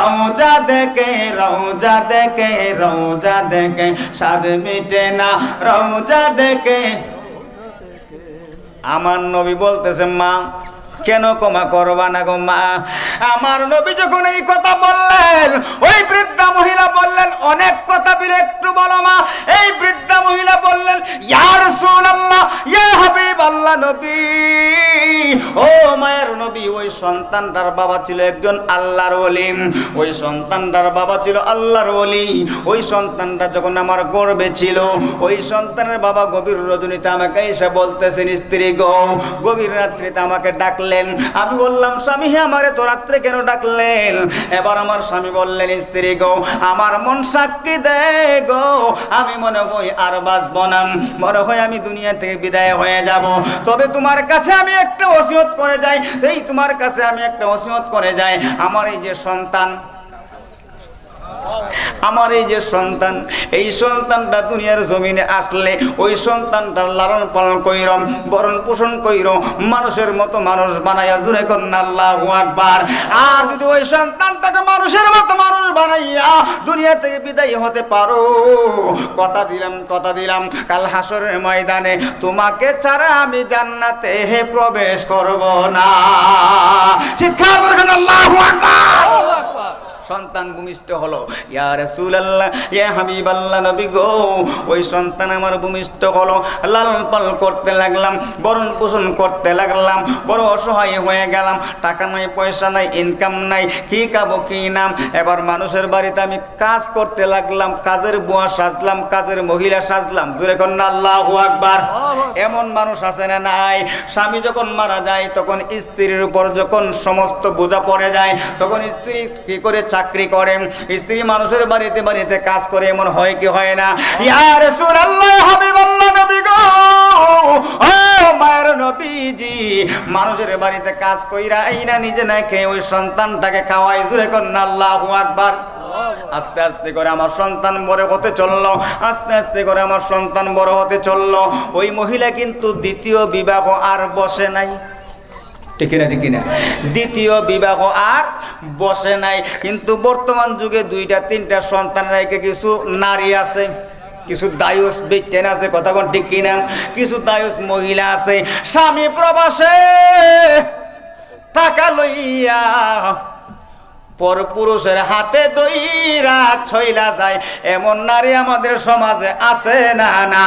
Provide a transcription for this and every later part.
রওজা দেখে রওজা দেখে রওজা দেখে, স্বাদ মিটে না, রওজা দেখে। আমার নবী বলতেছে, মা কেন ক্ষমা করবা না গো মা? আমার নবী যখন এই কথা বললেন, ওই বৃদ্ধা মহিলা বললেন, অনেক কথা বিলে একটু বলো মা। এই বৃদ্ধা মহিলা বললেন ইয়ার সুন আল্লাহ ইয়া হাবিব আল্লাহ নবী। ও মায়ের নবী, ওই সন্তানটার বাবা ছিল একজন আল্লাহর ওলি। ওই সন্তানটার বাবা ছিল আল্লাহর ওলি। ওই সন্তানটা যখন আমার গর্বে ছিল, ওই সন্তানের বাবা গভীর রজনীতে আমাকে এসে বলতেছেন, স্ত্রী গো, গভীর রাত্রিতে আমাকে ডাকলেন আমি বললাম, স্বামী আমার আমারে তো রাত্রে কেন ডাকলেন? এবার আমার স্বামী বললেন, স্ত্রী গো, আমার মন সাক্ষী দে গো, আমি মনে হই আর বাঁচব না। মনে হয় আমি দুনিয়া থেকে বিদায় হয়ে যাব। তবে তোমার কাছে আমি একটা ওসিয়ত করে যাই। এই তোমার কাছে আমি একটা ওসিয়ত করে যাই। আমার এই যে সন্তান আমার এই যে সন্তান, এই সন্তানটা দুনিয়ার জমিনে আসলে ওই সন্তানটার লালন পালন কইরম বরণ পোষণ কইর মানুষের মতো মানুষ বানাইয়া জুড়ে কন্যা আল্লাহ আকবার। আর যদি ওই সন্তানটাকে মানুষের মতো মানুষ বানাইয়া দুনিয়া থেকে বিদায় হতে পারো। কথা দিলাম কথা দিলাম, কাল হাসরের ময়দানে তোমাকে ছাড়া আমি জান্নাতে প্রবেশ করব না। চিৎকার করে আল্লাহু আকবার। সন্তান ভূমিষ্ঠ হলো। ইয়া ইয়া হাবিবাল্লাহ নবী গো, ওই সন্তান আমার ভূমিষ্ঠ হলো। লালন পালন করতে লাগলাম, বরণ পোষণ করতে লাগলাম, বড় অসহায় হয়ে গেলাম। টাকা নাই, পয়সা নাই ইনকাম নাই, কি খাব, কি নাম? এবার মানুষের বাড়িতে আমি কাজ করতে লাগলাম, কাজের বুয়া সাজলাম, কাজের মহিলা সাজলাম। জোরে কন্যা, আল্লাহু আকবার। এমন মানুষ আছে না নাই? স্বামী যখন মারা যায়, তখন স্ত্রীর উপর যখন সমস্ত বোঝা পড়ে যায়, তখন স্ত্রী কি করে চাকরি করে স্ত্রী মানুষের বাড়িতে বাড়িতে কাজ করে, এমন হয় কি হয় না? মানুষের বাড়িতে কাজ কইরা আইনা নিজে না খেয়ে ওই সন্তানটাকে খাওয়াই, জুরে কন্যা, আল্লাহু আস্তে আস্তে করে আমার সন্তান বড় হতে চলল, আস্তে আস্তে করে আমার সন্তান বড় হতে চলল। ওই মহিলা কিন্তু দ্বিতীয় বিবাহ আর বসে নাই। ঠিক না ঠিক না। দ্বিতীয় বিবাহ আর বসে নাই। কিন্তু বর্তমান যুগে দুইটা, তিনটা সন্তান রেখে কিছু নারী আছে, কিছু দায়ুস বিজ্ঞান আছে, কথা কোন ঠিক কিনা? কিছু দায়ুস মহিলা আছে। স্বামী প্রবাসে টাকা লইয়া পর পুরুষের হাতে দইরা ছইলা যায়। এমন নারী আমাদের সমাজে আছে না না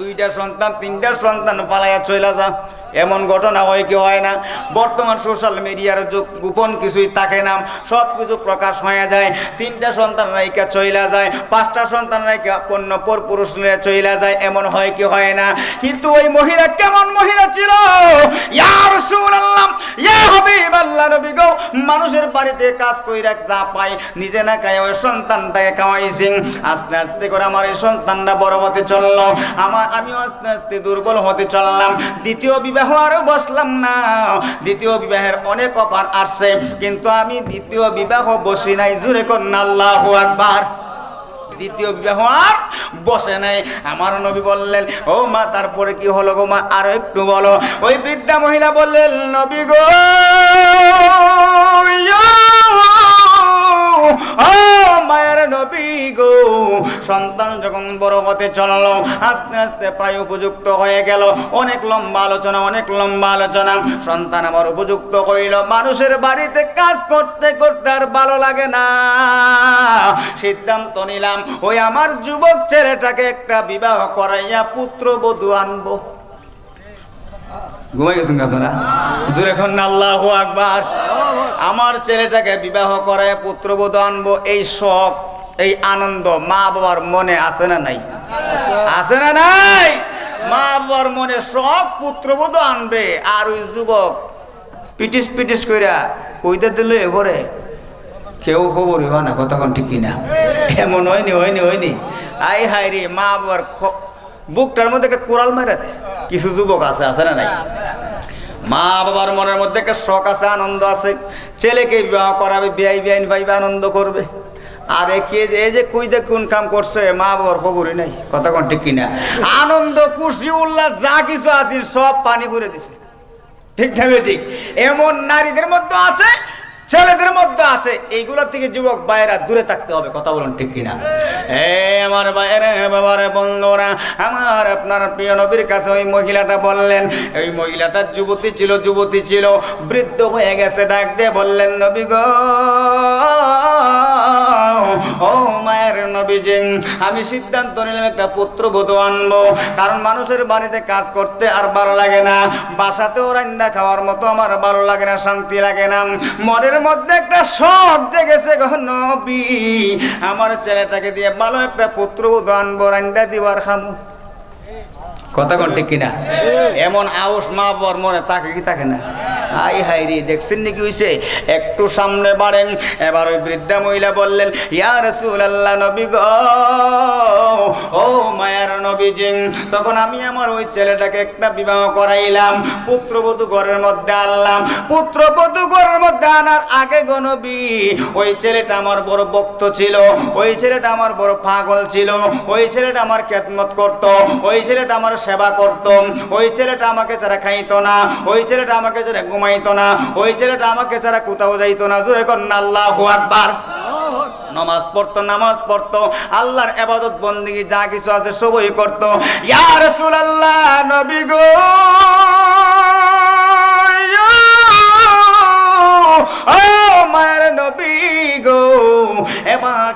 দুইটা সন্তান, তিনটা সন্তান, পালাইয়া চইলা যা। এমন ঘটনা হয় কি হয় না? বর্তমান সোশ্যাল মিডিয়ার যুগ, গোপন কিছুই থাকে না। সব কিছু প্রকাশ হয়ে যায়। তিনটা সন্তান রাইকা চইলা যায়। পাঁচটা সন্তান রাইকা পণ্য পর পুরুষ নিয়ে চইলা যায়। এমন হয় কি হয় না? কিন্তু ওই মহিলা কেমন মহিলা ছিল? ইয়া রাসূলুল্লাহ, ইয়া হাবিবাল্লাহ নবী। গো মানুষের বাড়িতে কাজ কইরা যা পাই নিজে না খায় ওই সন্তানটাকে খাওয়াইছি। আস্তে আস্তে করে আমার এই সন্তানটা বড় হতে চলল। আমার, আমিও আস্তে আস্তে দুর্বল হতে চললাম। দ্বিতীয় বিবাহ আরও বসলাম না। দ্বিতীয় বিবাহের অনেক অফার আসছে। কিন্তু আমি দ্বিতীয় বিবাহ বসি নাই জুরে কন্যা, আল্লাহু আকবার। দ্বিতীয় বিবাহ আর বসে নাই। আমার নবী বললেন, ও মা, তারপরে কি হলো গো মা? আরও একটু বলো। ওই বৃদ্ধা মহিলা বললেন, নবী গো মায়ের নবী গো। সন্তান যখন বড় হতে চলল, আস্তে আস্তে প্রায় উপযুক্ত হয়ে গেল। অনেক লম্বা আলোচনা, অনেক লম্বা আলোচনা। সন্তান আমার উপযুক্ত হইল। মানুষের বাড়িতে কাজ করতে করতে আর ভালো লাগে না। সিদ্ধান্ত নিলাম, ওই আমার যুবক ছেলেটাকে একটা বিবাহ করাইয়া পুত্র বধূ আনব। ঘুমাই গেছেন আপনারা? এখন আল্লাহ আকবার। আমার ছেলেটাকে বিবাহ করায় পুত্রবধূ আনব, এই শখ, এই আনন্দ মা বাবার মনে আছে না নাই? আছে না নাই? মা বাবার মনে সব পুত্রবধূ আনবে, আর ওই যুবক পিটিস পিটিস কইরা কইতে দিল এবারে কেউ খবরই হয় না কতক্ষণ ঠিক কিনা? এমন হয়নি হয়নি হয়নি। আই হাই রে, মা বাবার বুকটার মধ্যে একটা কোরাল মেরে দেয়। কিছু যুবক আছে আছে না নাই? মা বাবার মনের মধ্যে একটা শখ আছে আনন্দ আছে। ছেলেকে বিবাহ করাবে বিয়াই বিয়াইন ভাইবে আনন্দ করবে। আর কে যে- এই যে কুই কোন কাম করছে মা বাবার খবরই নাই। কথা কোন ঠিক কিনা? আনন্দ খুশি উল্লাস যা কিছু আছে সব পানি ভরে দিছে। ঠিক ঠিক ঠিক? এমন নারীদের মধ্যে আছে ছেলেদের মধ্যে আছে। এইগুলোর থেকে যুবক বাইরা দূরে থাকতে হবে, কথা বলুন ঠিক কিনা? এ আমার বাইরে বাবারে বন্ধুরা, আমার আপনার প্রিয় নবীর কাছে ওই মহিলাটা বললেন ওই মহিলাটা যুবতী ছিল যুবতী ছিল, বৃদ্ধ হয়ে গেছে, ডাক দিয়ে বললেন, নবী গো ও মায়ের নবীজি, আমি সিদ্ধান্ত নিলাম একটা পুত্র পুত্রবধূ আনব। কারণ মানুষের বাড়িতে কাজ করতে আর ভালো লাগে না। বাসাতেও রান্না খাওয়ার মতো আমার ভালো লাগে না, শান্তি লাগে না। মনের মধ্যে একটা শখ জেগেছে গো নবী। আমার ছেলেটাকে দিয়ে ভালো একটা পুত্র পুত্রবধূ আনব, রান্না দিবার খামু। কথা কোন ঠিক কিনা? এমন আউস মা বর মনে তাকে কি থাকে না? আই হাই রে, দেখছেন নাকি হইছে? একটু সামনে বাড়েন, এবার ওই বৃদ্ধা মহিলা বললেন, ইয়া রাসূলুল্লাহ নবী গো, ও মায়ার নবীজি, তখন আমি আমার ওই ছেলেটাকে একটা বিবাহ করাইলাম, পুত্রবধূ ঘরের মধ্যে আনলাম। পুত্রবধূ ঘরের মধ্যে আনার আগে গো ওই ছেলেটা আমার বড় ভক্ত ছিল, ওই ছেলেটা আমার বড় পাগল ছিল, ওই ছেলেটা আমার খেদমত করত, ওই ছেলেটা আমার সেবা করত ওই ছেলেটা আমাকে ছাড়া খাইতো না, ওই ছেলেটা আমাকে ছাড়া ঘুমাইতো না, ওই ছেলেটা আমাকে ছাড়া কোথাও যাইতো না। জোরে কর আল্লাহ নামাজ পড়তো নামাজ পড়তো, আল্লাহর এবাদত বন্দিগি যা কিছু আছে সবই করতো। ইয়ার রাসূলুল্লাহ, নবী গো।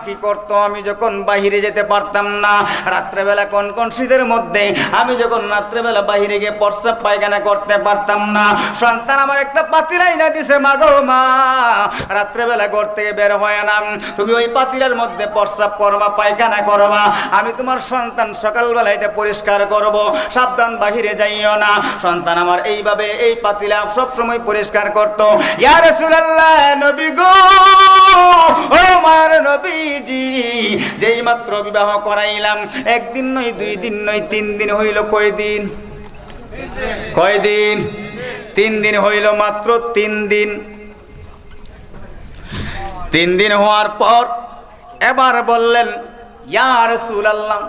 কি করতো? আমি যখন বাহিরে যেতে পারতাম না, রাত্রেবেলা কোন কোন শীতের মধ্যে আমি যখন রাত্রেবেলা বাহিরে গিয়ে প্রস্রাব পায়খানা করতে পারতাম না, সন্তান আমার একটা পাতিলাই না দিছে, মা গো, মা, রাত্রেবেলা ঘর থেকে বের হয় না। তুমি ওই পাতিলার মধ্যে প্রস্রাব করবা, পায়খানা করবা। আমি তোমার সন্তান সকালবেলা এটা পরিষ্কার করব। সাবধান বাহিরে যাইও না। সন্তান আমার এইভাবে এই পাতিলা সব সময় পরিষ্কার করতো। ইয়া রাসূলুল্লাহ, নবী গো ও মার নবীজি যেই মাত্র বিবাহ করাইলাম একদিন নয় দুই দিন নয় তিন দিন হইল কয় দিন? কয় তিন দিন হইল মাত্র তিন দিন। তিন দিন হওয়ার পর এবার বললেন ইয়ার আল্লাহ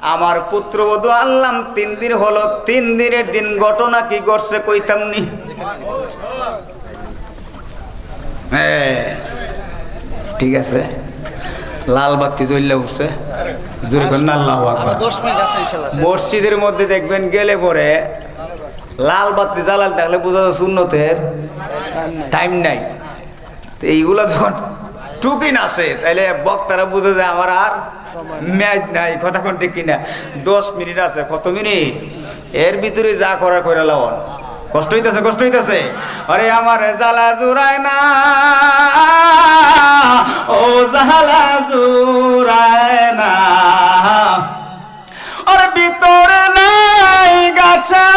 আমার পুত্রবধূ আনলাম তিন দিন হলো তিন দিনের দিন ঘটনা কি ঘটছে কইতামনি? হ্যাঁ, ঠিক আছে। লাল বাতি জ্বললে উঠছে। জোরে করেন আল্লাহু আকবার। দশ মিনিট আছে ইনশাল্লাহ মসজিদের মধ্যে দেখবেন গেলে পরে লাল বাতি জ্বালাল দেখলে বোঝা যায় উন্নতের টাইম নাই। তো এইগুলো যখন টুকিন আসে তাহলে বক্তারা বুঝে যায় আমার আর ম্যাচ নাই কথা কোন ঠিক কিনা। দশ মিনিট আছে কত মিনিট? এর ভিতরে যা করা করে লাওন কষ্ট হইতেছে কষ্ট হইতেছে। আরে আমার জ্বালা জুড়ায় না। ও জ্বালা জুড়ায় না। ওর ভিতরে লাই গাছে,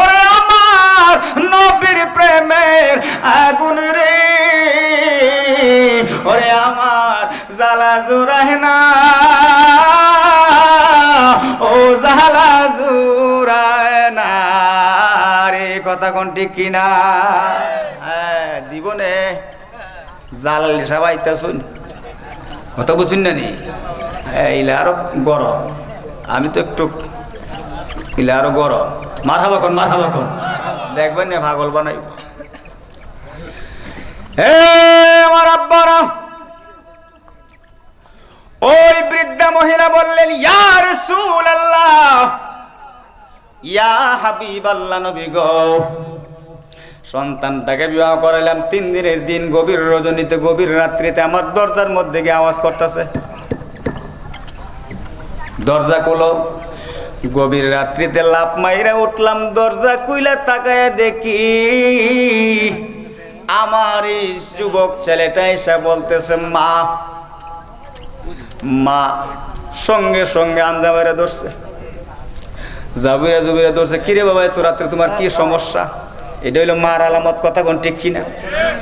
ওরে আমার নবীর প্রেমের আগুন রে। ওরে আমার জ্বালা জোড়ায় না। ঠিক কিনা? হ্যাঁ দিবনে জ্বালালি সবাই তা শুন কথা বুঝুন না নি? এইলা আরও গরম। আমি তো একটু ইলা আরও গরম। মার হাবা কন মার হাবা কন? দেখবেন না পাগল বানাই। হে আমার আব্বারা। ওই বৃদ্ধা মহিলা বললেন, ইয়া রাসূলুল্লাহ, ইয়া হাবিবাল্লাহ নবী গো। সন্তানটাকে বিবাহ করাইলাম, তিন দিনের দিন গভীর রজনীতে, গভীর রাত্রিতে আমার দরজার মধ্যে গিয়ে আওয়াজ করতেছে। দরজা খুলো। গভীর রাত্রিতে লাভ মাইরা উঠলাম, দরজা কুইলা তাকায় দেখি আমার এই যুবক ছেলেটা এসে বলতেছে, মা মা, সঙ্গে সঙ্গে আঞ্জামেরা ধরছে। জাবিরা জুবিরা ধরছে, কিরে বাবা এত রাত্রে তোমার কি সমস্যা? এটা হইল মার আলামত কথা, কোন ঠিক কিনা?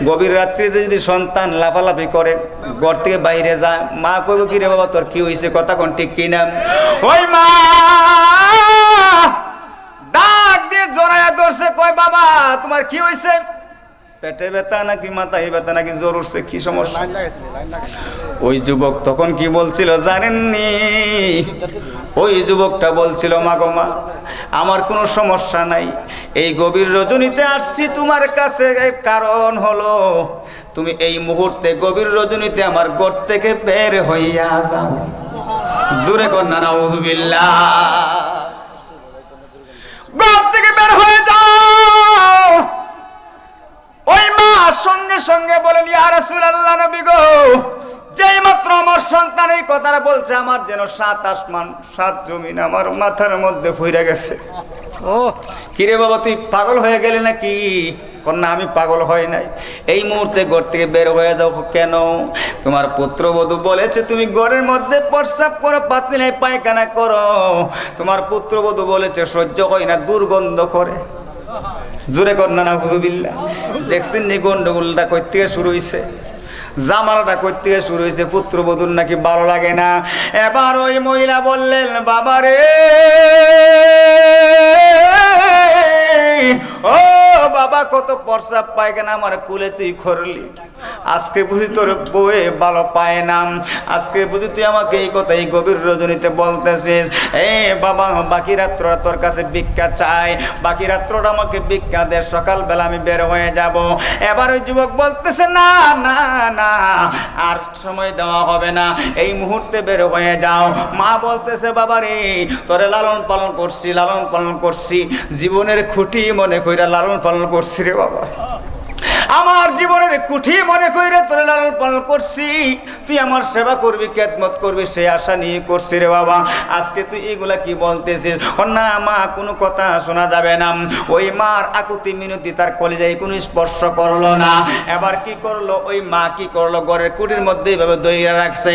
গভীর রাত্রিতে যদি সন্তান লাফালাফি করে, ঘর থেকে বাইরে যায়, মা কইব কি রে বাবা, তোর কি হয়েছে কথা কোন ঠিক কিনা? ওই মা ডাক দিয়ে জড়াইয়া ধরছে, কয় বাবা, তোমার কি হয়েছে পেটে ব্যথা নাকি মাথায় ব্যথা নাকি জ্বর উঠছে, কি সমস্যা? ওই যুবক তখন কি বলছিল, জানেননি ওই যুবকটা বলছিল, মা গো মা, আমার কোনো সমস্যা নাই। এই গভীর রজনীতে আসছি, তোমার কাছে কারণ হলো, তুমি এই মুহূর্তে গভীর রজনীতে আমার গোট থেকে বের হইয়া যাও। জোরে কন্যা নাউজুবিল্লাহ। গোট থেকে বের হয়ে যাও। ওই মা সঙ্গে সঙ্গে বলেন ইয়া রাসূলুল্লাহ নবী গো আমার সন্তান এই কথাটা বলছে, আমার যেন সাত আসমান, সাত জমিন আমার মাথার মধ্যে ফুইরা গেছে। ও, কিরে বাবা, তুই পাগল হয়ে গেলি নাকি? কন্যা, আমি পাগল হয় নাই। এই মুহূর্তে ঘর থেকে বের হয়ে যাও কেন? তোমার পুত্রবধূ বলেছে, তুমি ঘরের মধ্যে প্রস্রাব করো পাতলাই পায়খানা করো। তোমার পুত্রবধূ বলেছে, সহ্য হয় না, দুর্গন্ধ করে। জোরে কন্যা না হুজুবিল্লা দেখছেন নি গন্ডগোলটা কই থেকে শুরু হয়েছে জামালাটা করতে শুরু হয়েছে, পুত্রবধূর নাকি ভালো লাগে না। এবার ওই মহিলা বললেন, বাবারে, ও বাবা, কত প্রস্রাব পায়খানা আমার কুলে তুই করলি আজকে বুঝি তোর বউয়ে ভালো পায় না। আজকে বুঝি তুই আমাকে এই কথা এই গভীর রজনীতে বলতেছিস। এ বাবা, বাকি রাত্রটা তোর কাছে ভিক্ষা চাই। বাকি রাত্রটা আমাকে ভিক্ষা দে, সকালবেলা আমি বের হয়ে যাব। এবার ওই যুবক বলতেছে, না না না, আর সময় দেওয়া হবে না। এই মুহূর্তে বের হয়ে যাও। মা বলতেছে, বাবা রে, তোরে লালন পালন করছি, লালন পালন করছি। জীবনের খুঁটি মনে কইরা লালন পালন করছি রে বাবা। আমার জীবনের কুঠি মনে কইরে তোরে লালন পালন করছি। তুই আমার সেবা করবি কেতমত করবি, সে আশা নিয়ে করছি রে বাবা। আজকে তুই এগুলা কি বলতেছিস? না মা, কোনো কথা শোনা যাবে না। ওই মার আকুতি মিনতি তার কলেজায় কোনো স্পর্শ করল না। এবার কি করল? ওই মা কি করল? ঘরের কুটির মধ্যে এইভাবে দইরা রাখছে।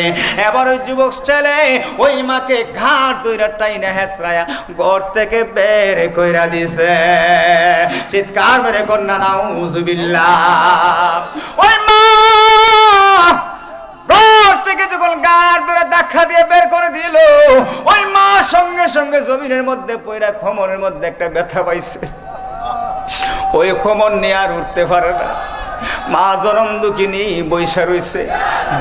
এবার ওই যুবক ছেলে ওই মাকে ঘাট দইরা টাইনা হেসরায়া ঘর থেকে বের কইরা দিছে। চিৎকার মেরে কন্যা, নাউজুবিল্লাহ। ওই ঘর থেকে দিয়ে বের করে ওই মা সঙ্গে সঙ্গে মধ্যে মধ্যে একটা ব্যথা পাইছে। ওই উঠতে পারে না। মা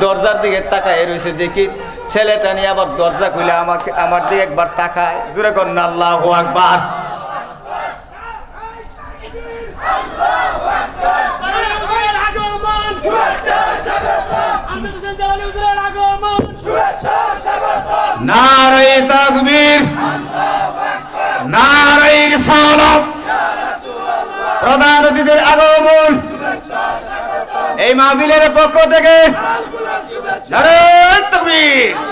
দরজার দিকে তাকায় রইছে, দেখি ছেলেটা নিয়ে আবার দরজা খুলে আমাকে আমার দিকে একবার তাকায়। জোরে কন্যা আল্লাহ আকবার। আগমন তাকবীর নারায়ে রিসালাত প্রধান আগমন। এই মাহফিলের পক্ষ থেকে নারায়ে তাকবীর।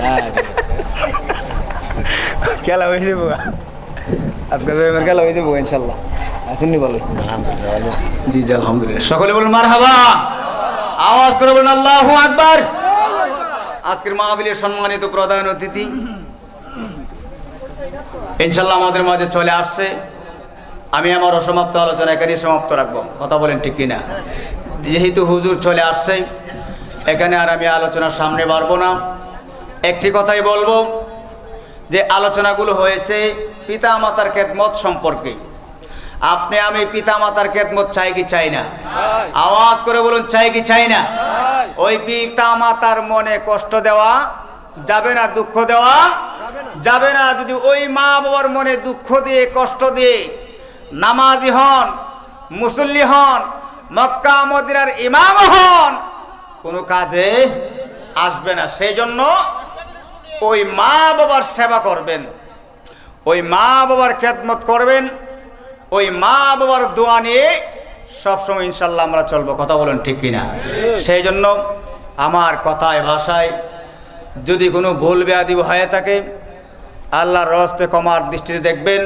হ্যাঁ খেলা হয়ে এবার খেলা হয়ে ইনশাল্লাহ আলহামদুলিল্লাহ সকলে মার হাবা আওয়াজ আল্লাহ আজকের মাহফিলের সম্মানিত প্রধান অতিথি ইনশাল্লাহ আমাদের মাঝে চলে আসছে আমি আমার অসমাপ্ত আলোচনা এখানেই সমাপ্ত রাখব কথা বলেন ঠিক কিনা যেহেতু হুজুর চলে আসছে এখানে আর আমি আলোচনার সামনে পারব না। একটি কথাই বলব যে আলোচনাগুলো হয়েছে পিতা মাতার খেদমত সম্পর্কে। আপনি আমি পিতা মাতার খেদমত চাই কি চাই না? আওয়াজ করে বলুন, চাই কি চাই না? ওই পিতা মাতার মনে কষ্ট দেওয়া যাবে না, দুঃখ দেওয়া যাবে না। যদি ওই মা বাবার মনে দুঃখ দিয়ে, কষ্ট দিয়ে নামাজি হন, মুসল্লি হন মক্কা মদিনার ইমাম হন কোনো কাজে আসবে না। সেই জন্য ওই মা বাবার সেবা করবেন। ওই মা বাবার খেদমত করবেন। ওই মা বাবার দোয়া নিয়ে সবসময় ইনশাল্লাহ আমরা চলবো। কথা বলেন ঠিক কিনা? সেই জন্য আমার কথায়, ভাষায় যদি কোনো ভুল বেয়াদি হয়ে থাকে, আল্লাহর রস্তে কমার দৃষ্টিতে দেখবেন।